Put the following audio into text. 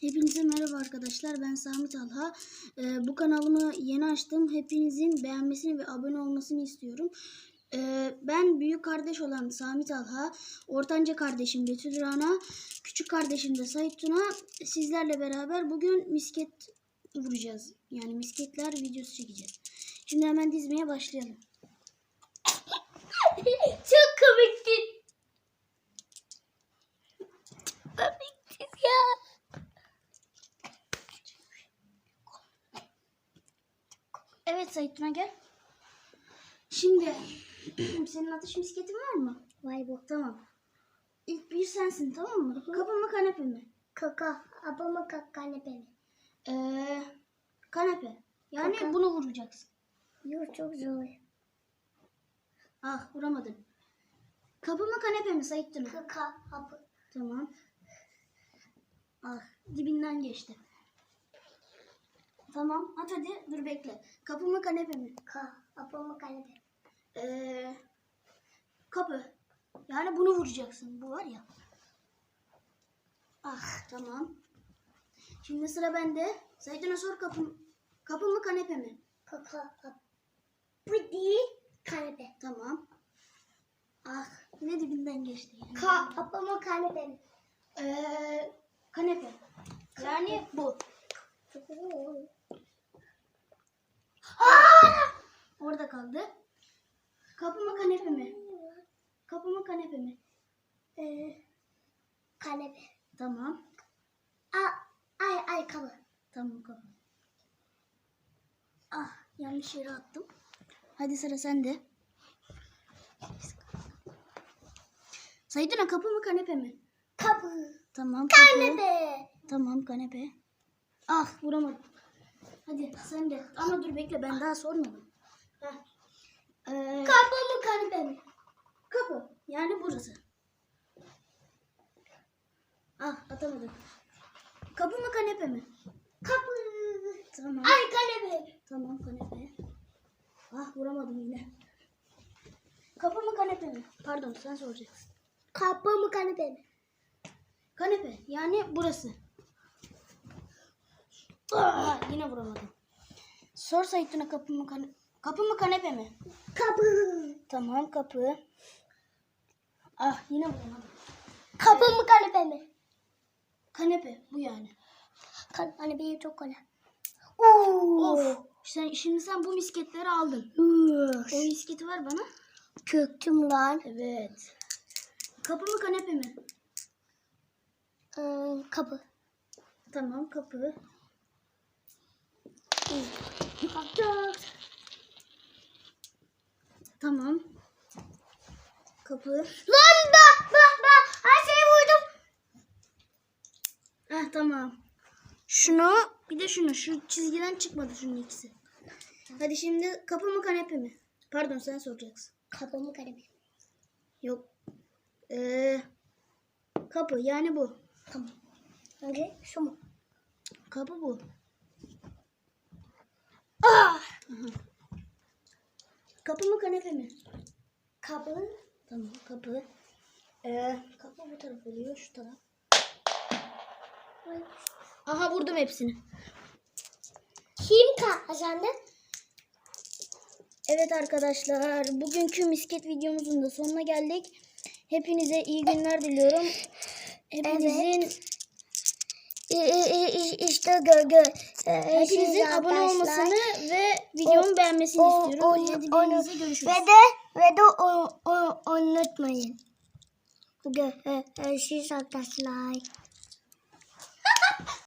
Hepinize merhaba arkadaşlar. Ben Sami Talha. Ee, bu kanalımı yeni açtım. Hepinizin beğenmesini ve abone olmasını istiyorum. Ee, ben büyük kardeş olan Sami Talha, ortanca kardeşim Betül Rana, küçük kardeşim de Sait Tuna. Sizlerle beraber bugün misket vuracağız. Yani misketler videosu çekeceğiz. Şimdi hemen dizmeye başlayalım. Çok komikti. Komikti ya. Evet Sait Tuna gel. Şimdi senin atış misketin var mı? Vay bu. Tamam. İlk bir sensin tamam mı? Kapı mı kanepe mi? Kaka. Abama kaka ne benim. Ee, kanepe. Yani Kaka. bunu vuracaksın. Yok çok zor. Ah vuramadın. Kapı mı kanepe mi Sait Tuna? Kaka. Abı. Tamam. Ah dibinden geçti. Tamam at hadi dur bekle. Kapı mı kanepe mi? Ka. Abama kanepe. Ee, kapı. Yani bunu vuracaksın. Bu var ya. Ah tamam. Şimdi sıra bende. Saydına sor kapı, kapı mı kanepe mi? Kaka. Ab. Bu değil. Kanepe. Tamam. Ah ne dibinden geçti. Yani. Ka. Abama kanepe mi? Ee, kanepe. Yani bu. Orada kaldı. Kapı mı kanepe mi? Kapı mı kanepe mi? Ee, kanepe. Tamam. A. Ay ay kapı. Tamam kapı. Ah yanlış yere attım. Hadi sıra sende. Saydına kapı mı kanepe mi? Kapı. Tamam kapı. Kanepe. Tamam kanepe. Ah vuramadım. Hadi sen de. Ama dur bekle ben daha sormadım. Ee, Kapı mı kanepe mi? kapı. Yani burası. Ah atamadım. Kapı mı kanepe mi? Kapı. Tamam. Ay kanepe. Tamam kanepe. Ah vuramadım yine. Kapı mı kanepe mi? Pardon sen soracaksın. Kapı mı kanepe mi? Kanepe yani burası. Ah, yine vuramadım. Sor Sait'ine kapı mı kanepe Kapı mı kanepe mi? Kapı. Tamam kapı. Ah yine vuramadım. Kapı mı kanepe mi? Kanepe bu yani. Kan kanepeyi çok kolay. Oo. Of. Sen, şimdi sen bu misketleri aldın. O misketi ver bana. Çöktüm lan. Evet. Kapı mı kanepe mi? Ee, kapı. Tamam kapı. Kapı. Tamam. Kapı. Lan bak bak bak. Her şeyi vurdum. Heh tamam. Şunu bir de şunu. Şu çizgiden çıkmadı şunun ikisi. Hadi şimdi kapı mı kanepe mi? Pardon sen soracaksın. Kapı mı kanepe? Yok. Ee, kapı yani bu. Tamam. Hangi? Şu mu? Kapı bu. Kapı mı kanepe mi? Kapı. Tamam kapı. Ee, kapı bu taraf oluyor şu taraf. Aha vurdum hepsini. Kim kazandı? Evet arkadaşlar bugünkü misket videomuzun da sonuna geldik. Hepinize iyi günler diliyorum. Hepinizin İşte gö gö. hepinizin abone olmasını ve videomu beğenmesini o- istiyorum. onu- Hadi görüşürüz. Ve de ve de o, o, unutmayın. Görüşürüz arkadaşlar.